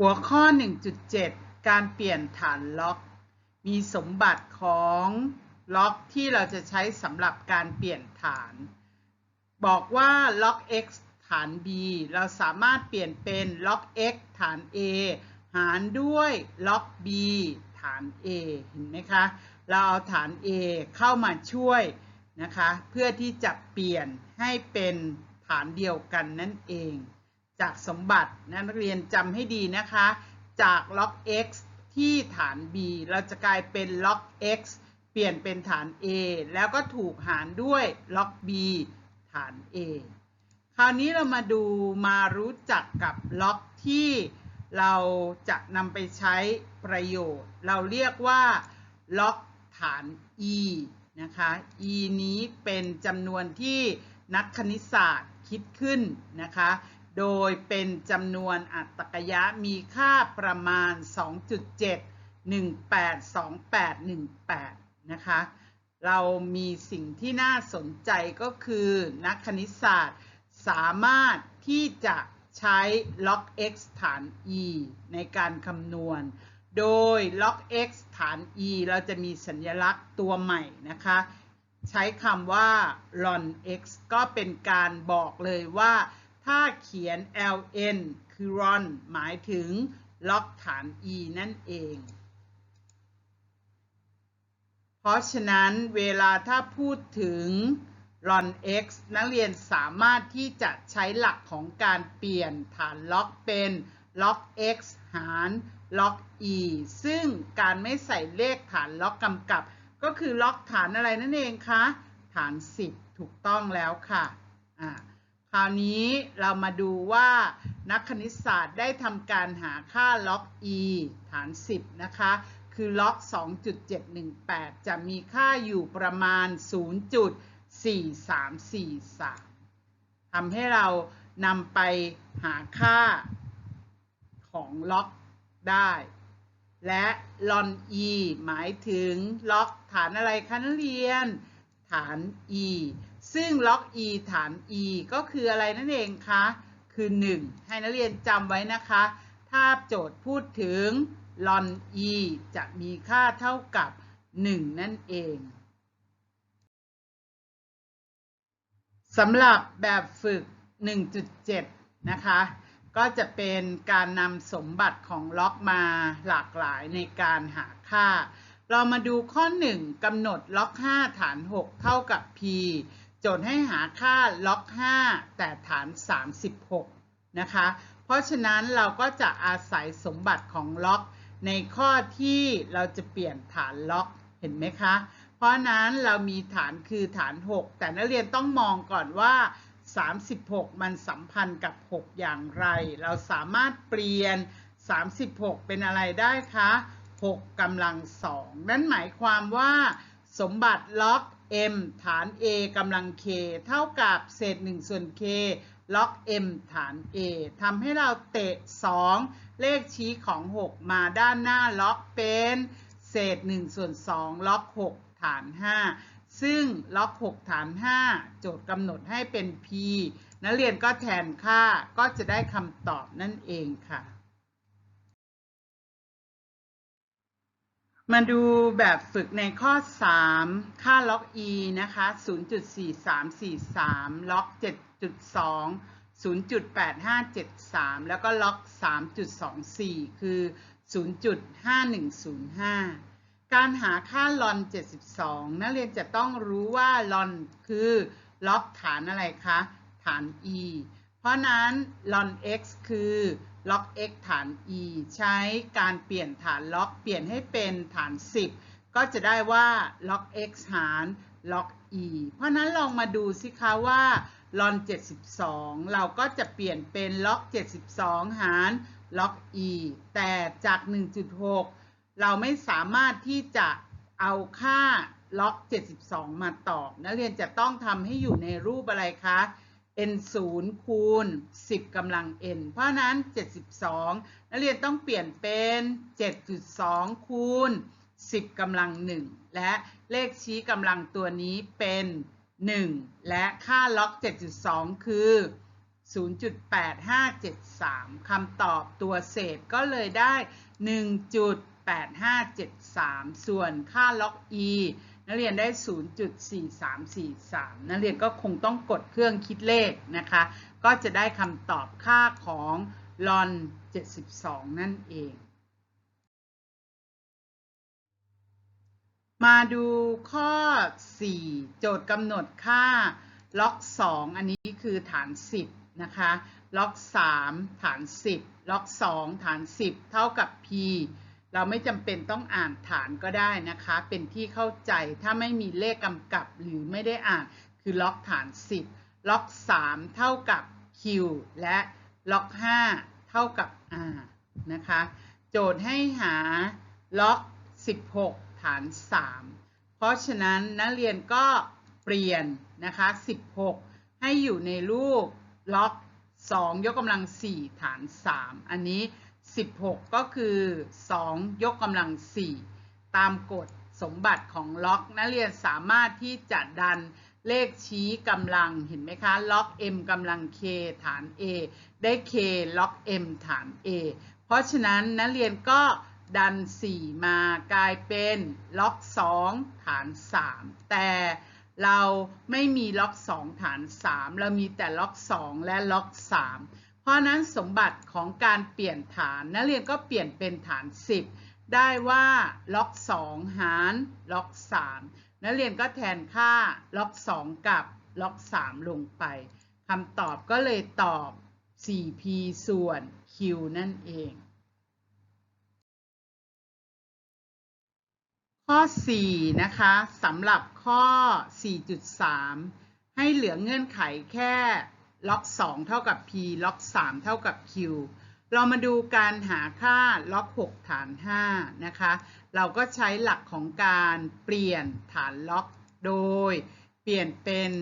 หัวข้อ 1.7 การเปลี่ยนฐานล็อก มีสมบัติของล็อกที่เราจะใช้สำหรับการเปลี่ยนฐาน บอกว่าล็อก x ฐาน b เราสามารถเปลี่ยนเป็นล็อก x ฐาน a หารด้วยล็อก b ฐาน a เห็นไหมคะ เราเอาฐาน a เข้ามาช่วยนะคะ เพื่อที่จะเปลี่ยนให้เป็นฐานเดียวกันนั่นเอง จากสมบัตินักเรียนจำให้ดีนะคะ จากล็อก x ที่ฐาน b เราจะกลายเป็นล็อก x เปลี่ยนเป็นฐาน a แล้วก็ถูกหารด้วยล็อก b ฐาน a คราวนี้เรามาดูมารู้จักกับล็อกที่เราจะนำไปใช้ประโยชน์ เราเรียกว่าล็อกฐาน e นะคะ e นี้เป็นจำนวนที่นักคณิตศาสตร์คิดขึ้นนะคะ โดยเป็นจำนวนอัตกยะมีค่าประมาณ 2.7182818 นะคะ เรามีสิ่งที่น่าสนใจก็คือนักคณิตศาสตร์สามารถที่จะใช้ล็อก x ฐาน e ในการคำนวณ โดยล็อก x ฐาน e เราจะมีสัญลักษณ์ตัวใหม่นะคะ ใช้คำว่า ln x ก็เป็นการบอกเลยว่า ถ้าเขียน ln คือ ln หมายถึงล็อกฐาน e นั่นเอง เพราะฉะนั้นเวลาถ้าพูดถึง ln x นักเรียนสามารถที่จะใช้หลักของการเปลี่ยนฐานล็อกเป็นล็อก x หารล็อก e ซึ่งการไม่ใส่เลขฐานล็อกกำกับ ก็คือล็อกฐานอะไรนั่นเองคะ ฐาน 10 ถูกต้องแล้วค่ะอ่า คราวนี้เรามาดูว่านักคณิตศาสตร์ได้ทำการหาค่าล็อก e ฐาน 10 นะคะ คือล็อก 2.718 จะมีค่าอยู่ประมาณ 0. 4343ทำให้เรานำไปหาค่าของล็อกได้ และลอน e หมายถึงล็อกฐานอะไรคะนักเรียน ฐาน e ซึ่งล็อก e ฐาน e ก็คืออะไรนั่นเองคะ คือ 1 ให้นักเรียนจำไว้นะคะ ถ้าโจทย์พูดถึงลอน e จะมีค่าเท่ากับ 1 นั่นเองสำหรับแบบฝึก 1.7 นะคะ ก็จะเป็นการนำสมบัติของล็อกมาหลากหลายในการหาค่า เรามาดูข้อ 1กำหนดล็อก 5 ฐาน 6 เท่ากับ p โจทย์ให้หาค่าล็อก 5 แต่ฐาน 36 นะคะ เพราะฉะนั้นเราก็จะอาศัยสมบัติของล็อก ในข้อที่เราจะเปลี่ยนฐานล็อกเห็นไหมคะ เพราะนั้นเรามีฐานคือฐาน 6 แต่นักเรียนต้องมองก่อนว่า 36 มันสัมพันธ์กับ 6 อย่างไร เราสามารถเปลี่ยน 36 เป็นอะไรได้คะ 6กำลังสองนั่นหมายความว่าสมบัติล็อก m ฐาน a กำลัง k เท่ากับเศษ 1 ส่วน k ล็อก m ฐาน a ทำให้เราเตะ 2 เลขชี้ของ 6 มาด้านหน้าล็อกเป็นเศษ 1 ส่วน 2 ล็อก 6 ฐาน 5 ซึ่งล็อก 6 ฐาน 5 โจทย์กำหนดให้เป็น p นักเรียนก็แทนค่าก็จะได้คำตอบนั่นเองค่ะ มาดูแบบฝึกในข้อ 3 ค่าล็อก e นะคะ 0.4343 ล็อก 7.2 0.8573 แล้วก็ล็อก 3.24 คือ 0.5105 การหาค่าลอน 72 นักเรียนจะต้องรู้ว่าลอนคือล็อกฐานอะไรคะ ฐาน e เพราะนั้นลอน x คือ ล็อก x ฐาน e ใช้การเปลี่ยนฐานล็อกเปลี่ยนให้เป็นฐาน 10 ก็จะได้ว่าล็อก x หารล็อก e เพราะนั้นลองมาดูสิคะว่าลอน 72 เราก็จะเปลี่ยนเป็นล็อก 72 หารล็อก e แต่จาก 1.6 เราไม่สามารถที่จะเอาค่าล็อก 72 มาตอบนักเรียนจะต้องทำให้อยู่ในรูปอะไรคะ n 0คูณ 10กำลัง n เพราะนั้น 72 นักเรียนต้องเปลี่ยนเป็น 7.2 คูณ 10กำลัง 1 และเลขชี้กำลังตัวนี้เป็น 1 และค่าล็อก 7.2 คือ 0.8573 คำตอบตัวเศษก็เลยได้ 1.8573 ส่วนค่าล็อก e นักเรียนได้ 0.4343 นักเรียนก็คงต้องกดเครื่องคิดเลขนะคะ ก็จะได้คำตอบค่าของลอน 72 นั่นเอง มาดูข้อ 4 โจทย์กำหนดค่าล็อก 2 อันนี้คือฐาน 10 นะคะ ล็อก 3 ฐาน 10 ล็อก 2 ฐาน 10 เท่ากับ p เราไม่จำเป็นต้องอ่านฐานก็ได้นะคะ เป็นที่เข้าใจถ้าไม่มีเลขกำกับหรือไม่ได้อ่าน คือล็อกฐาน 10 ล็อก 3 เท่ากับ q และล็อก 5 เท่ากับ r นะคะ โจทย์ให้หาล็อก 16 ฐาน 3 เพราะฉะนั้นนักเรียนก็เปลี่ยนนะคะ 16 ให้อยู่ในรูปล็อก 2 ยกกำลัง 4 ฐาน 3 อันนี้ 16 ก็คือ 2 ยกกำลัง 4 ตามกฎสมบัติของล็อกนักเรียนสามารถที่จะดันเลขชี้กำลังเห็นไหมคะ ล็อก m กำลัง k ฐาน a ได้ k ล็อก m ฐาน a เพราะฉะนั้นนักเรียนก็ดัน 4 มากลายเป็นล็อก 2 ฐาน 3 แต่เราไม่มีล็อก 2 ฐาน 3 เรามีแต่ล็อก 2 และล็อก 3 ราะนั้นสมบัติของการเปลี่ยนฐานนักเรียนก็เปลี่ยนเป็นฐาน 10 ได้ว่าล็อก2หารล็อก3นักเรียนก็แทนค่าล็อก 2 กับล็อก 3 ลงไปคำตอบก็เลยตอบ 4p ส่วน q นั่นเอง ข้อ 4 นะคะสำหรับข้อ 4.3 ให้เหลือเงื่อนไขแค่ ล็อก 2 เท่ากับ p ล็อก 3 เท่ากับ q เรามาดูการหาค่าล็อก 6 ฐาน 5 นะคะ เราก็ใช้หลักของการเปลี่ยนฐานล็อก โดย เปลี่ยนเป็น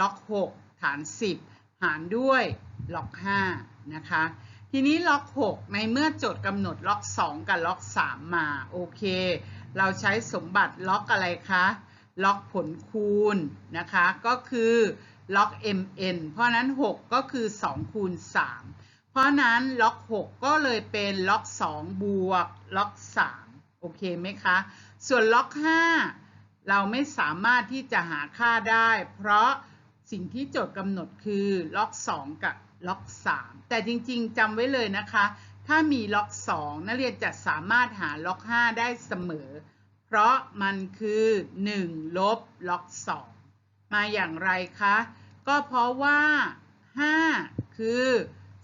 ล็อก 6 ฐาน 10 หารด้วยล็อก 5 นะคะ ทีนี้ล็อก 6 ในเมื่อโจทย์กำหนดล็อก 2 กับล็อก 3 มา โอเค เราใช้สมบัติล็อกอะไรคะ ล็อกผลคูณนะคะ ก็คือ ล็อก mn เพราะนั้น 6 ก็คือ 2 คูณ 3 เพราะนั้นล็อก 6 ก็เลยเป็นล็อก 2 บวกล็อก 3 โอเคไหมคะ ส่วนล็อก 5 เราไม่สามารถที่จะหาค่าได้ เพราะสิ่งที่โจทย์กำหนดคือล็อก 2 กับล็อก 3 แต่จริงๆจำไว้เลยนะคะ ถ้ามีล็อก 2 นักเรียนจะสามารถหาล็อก 5 ได้เสมอ เพราะมันคือ 1 ลบล็อก 2 มาอย่างไรคะ ก็เพราะว่า 5 คือ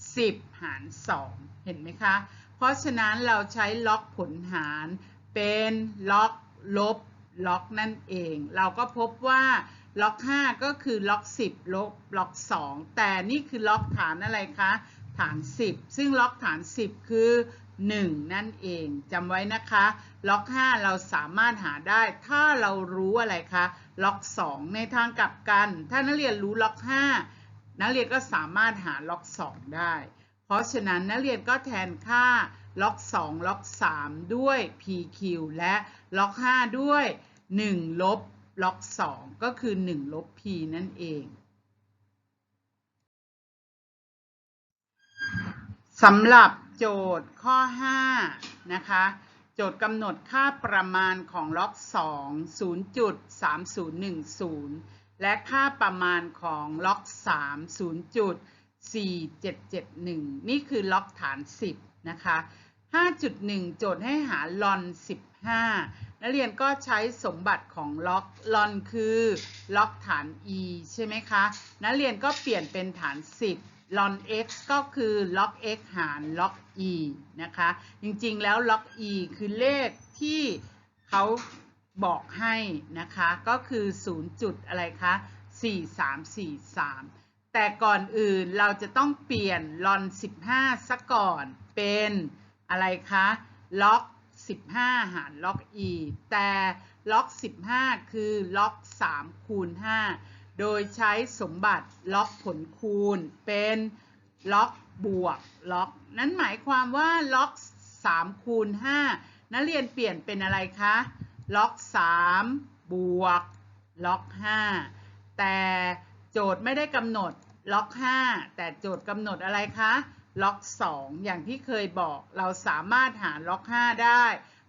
10 หาร 2 เห็นไหมคะ เพราะฉะนั้นเราใช้ล็อกผลหารเป็นล็อกลบล็อกนั่นเอง เราก็พบว่าล็อก 5 ก็คือล็อก 10 ลบล็อก 2 แต่นี่คือล็อกฐานอะไรคะ ฐาน 10 ซึ่งล็อกฐาน 10 คือ 1 นั่นเองจำไว้นะคะล็อก 5 เราสามารถหาได้ ถ้าเรารู้อะไรคะล็อก 2 ในทางกลับกัน ถ้านักเรียนรู้ล็อก 5 นักเรียนก็สามารถหาล็อก 2 ได้ เพราะฉะนั้นนักเรียนก็แทนค่าล็อก 2 ล็อก 3 ด้วย PQ และล็อก 5 ด้วย 1 ลบล็อก 2 ก็คือ 1 ลบ P นั่นเองสำหรับ โจทย์ข้อ 5 นะคะ โจทย์กำหนดค่าประมาณของล็อก 2 0.3010 และค่าประมาณของล็อก 3 0.4771 นี่คือล็อกฐาน 10 นะคะ 5.1 โจทย์ให้หาลอน 15 นักเรียนก็ใช้สมบัติของล็อก ลอนคือล็อกฐาน e ใช่ไหมคะ นักเรียนก็เปลี่ยนเป็นฐาน 10 ลอน x ก็คือล็อก x หารล็อก e นะคะ จริงๆแล้วล็อก e คือเลขที่เขาบอกให้นะคะ ก็คือ 0 จุดอะไรคะ 4343 แต่ก่อนอื่นเราจะต้องเปลี่ยนลอน15 ซะก่อน เป็นอะไรคะล็อก15 หารล็อก e แต่ล็อก15 คือล็อก3คูณ 5 โดยใช้สมบัติล็อกผลคูณ เป็นล็อกบวกล็อก นั้นหมายความว่าล็อก3คูณ5นักเรียนเปลี่ยนเป็นอะไรคะล็อก3บวกล็อก5แต่โจทย์ไม่ได้กำหนดล็อก 5 แต่โจทย์กำหนดอะไรคะล็อก 2 อย่างที่เคยบอกเราสามารถหาล็อก 5 ได้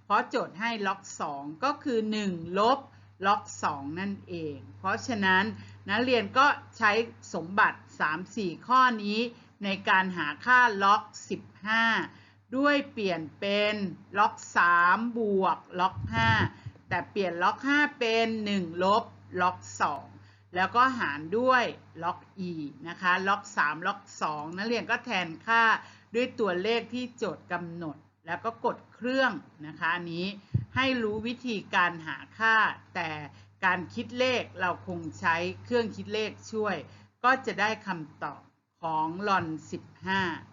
เพราะโจทย์ให้ล็อก 2 ก็คือ 1 ลบล็อก 2 นั่นเอง เพราะฉะนั้น นักเรียนก็ใช้สมบัติ 3-4 ข้อนี้ในการหาค่าล็อก 15 ด้วยเปลี่ยนเป็นล็อก 3 บวกล็อก 5 แต่เปลี่ยนล็อก 5 เป็น 1 ลบล็อก 2 แล้วก็หารด้วยล็อก e นะคะ ล็อก 3 ล็อก 2 นักเรียนก็แทนค่าด้วยตัวเลขที่โจทย์กำหนด แล้วก็กดเครื่องนะคะนี้ให้รู้วิธีการหาค่าแต่ การคิดเลขเราคงใช้เครื่องคิดเลขช่วย ก็จะได้คำตอบของลอน 15